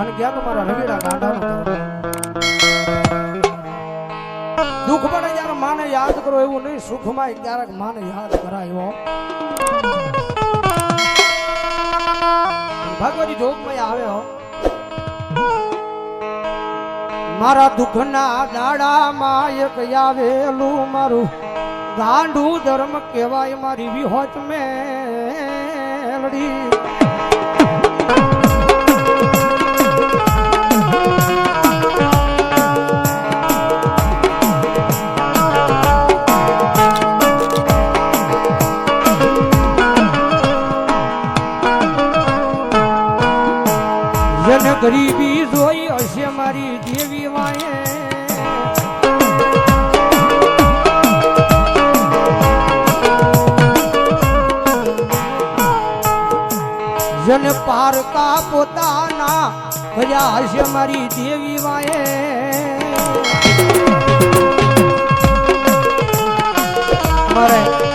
અને ગયા તો મારા રવિડા ગાંડાનો દુઃખ પડે જ્યારે માને યાદ કરો, એવું નહીં, સુખમાં ક્યારેક માને યાદ કરાય. હો ભગવતી જોગમાં આવે હો. મારા દુઃખના દાડામાં એક આવેલું મારું ગાંડું ધર્મ કહેવાય, મારી વિહોત મેલડી. ગરીબી જોઈ હશે મારી દેવી વાયે જન પારકા પોતાના કર્યા હશે મારી દેવી વાયે મારે